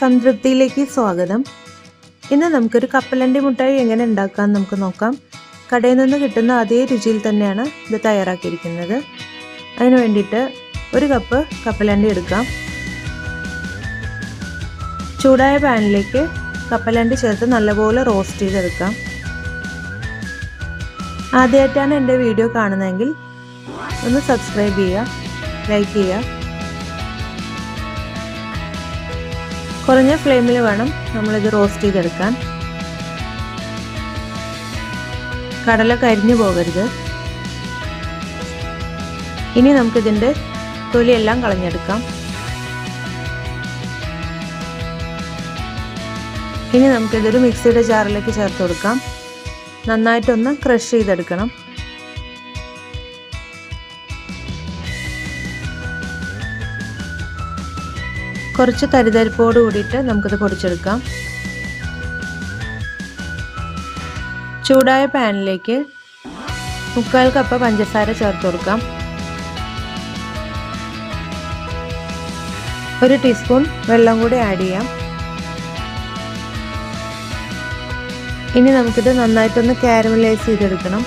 സംതൃപ്തിയിലേക്ക് സ്വാഗതം. ഇന്ന് നമുക്കൊരു കപ്പലണ്ടി മുട്ടായി എങ്ങനെ ഉണ്ടാക്കാം നമുക്ക് നോക്കാം. കടയിൽ നിന്ന് കിട്ടുന്ന അതേ രുചിയിൽ തന്നെയാണ് ഇത് തയ്യാറാക്കിയിരിക്കുന്നത്. അതിന് വേണ്ടിയിട്ട് ഒരു കപ്പ് കപ്പലണ്ടി എടുക്കാം. ചൂടായ പാനിലേക്ക് കപ്പലണ്ടി ചേർത്ത് നല്ലപോലെ റോസ്റ്റ് ചെയ്തെടുക്കാം. ആദ്യമായിട്ടാണ് എന്റെ വീഡിയോ കാണുന്നതെങ്കിൽ ഒന്ന് സബ്സ്ക്രൈബ് ചെയ്യുക ലൈക്ക് ചെയ്യുക കുറഞ്ഞ ഫ്ലെയിമിൽ വേണം നമ്മളിത് റോസ്റ്റ് ചെയ്തെടുക്കാൻ. കടല കരിഞ്ഞു പോകരുത്. ഇനി നമുക്കിതിന്റെ തൊലിയെല്ലാം കളഞ്ഞെടുക്കാം. ഇനി നമുക്കിതൊരു മിക്സിയുടെ ജാറിലേക്ക് ചേർത്ത് കൊടുക്കാം. നന്നായിട്ടൊന്ന് ക്രഷ് ചെയ്തെടുക്കണം. കുറച്ച് തരിതരിപ്പോട് കൂടിയിട്ട് നമുക്കിത് പൊടിച്ചെടുക്കാം. ചൂടായ പാനിലേക്ക് മുക്കാൽ കപ്പ് പഞ്ചസാര ചേർത്ത് കൊടുക്കാം. ഒരു ടീസ്പൂൺ വെള്ളം കൂടി ആഡ് ചെയ്യാം. ഇനി നമുക്കിത് നന്നായിട്ടൊന്ന് കാരമലൈസ് ചെയ്തെടുക്കണം.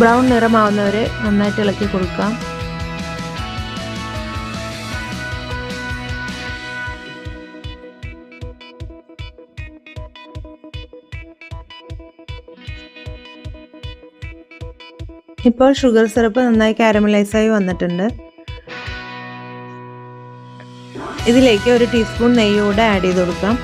ബ്രൗൺ നിറമാവുന്നവരെ നന്നായിട്ട് ഇളക്കി കൊടുക്കാം. ഇപ്പോൾ ഷുഗർ സിറപ്പ് നന്നായി കാരമലൈസ് ആയി വന്നിട്ടുണ്ട്. ഇതിലേക്ക് ഒരു ടീസ്പൂൺ നെയ്യ് കൂടെ ആഡ് ചെയ്ത് കൊടുക്കാം.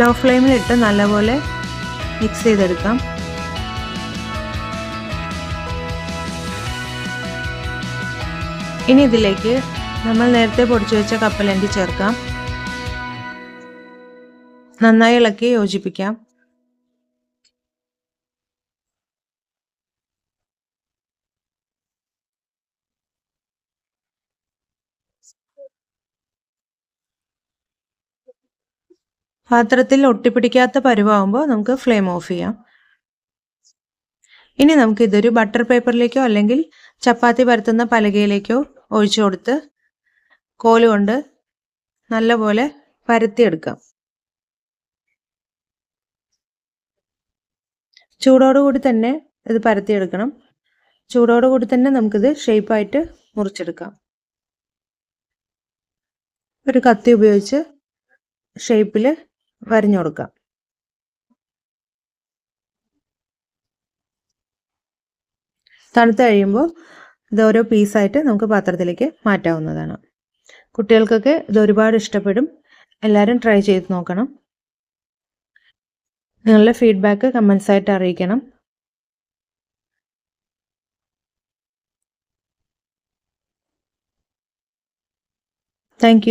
ലോ ഫ്ലെയിമിലിട്ട് നല്ലപോലെ മിക്സ് ചെയ്തെടുക്കാം. ഇനി ഇതിലേക്ക് നമ്മൾ നേരത്തെ പൊടിച്ചു വെച്ച കപ്പലണ്ടി ചേർക്കാം. നന്നായി ഇളക്കി യോജിപ്പിക്കാം. പാത്രത്തിൽ ഒട്ടിപ്പിടിക്കാത്ത പരുവാകുമ്പോൾ നമുക്ക് ഫ്ലെയിം ഓഫ് ചെയ്യാം. ഇനി നമുക്ക് ഇതൊരു ബട്ടർ പേപ്പറിലേക്കോ അല്ലെങ്കിൽ ചപ്പാത്തി പരത്തുന്ന പലകയിലേക്കോ ഒഴിച്ചു കൊടുത്ത് കോൽ കൊണ്ട് നല്ലപോലെ പരത്തിയെടുക്കാം. ചൂടോടുകൂടി തന്നെ ഇത് പരത്തിയെടുക്കണം. ചൂടോടുകൂടി തന്നെ നമുക്കിത് ഷേപ്പായിട്ട് മുറിച്ചെടുക്കാം. ഒരു കത്തി ഉപയോഗിച്ച് ഷേപ്പിൽ വരഞ്ഞു കൊടുക്കാം. തണുത്ത് കഴിയുമ്പോൾ ഇത് ഓരോ പീസായിട്ട് നമുക്ക് പാത്രത്തിലേക്ക് മാറ്റാവുന്നതാണ്. കുട്ടികൾക്കൊക്കെ ഇത് ഒരുപാട് ഇഷ്ടപ്പെടും. എല്ലാവരും ട്രൈ ചെയ്ത് നോക്കണം. നിങ്ങളുടെ ഫീഡ്ബാക്ക് കമൻസ് ആയിട്ട് അറിയിക്കണം. താങ്ക്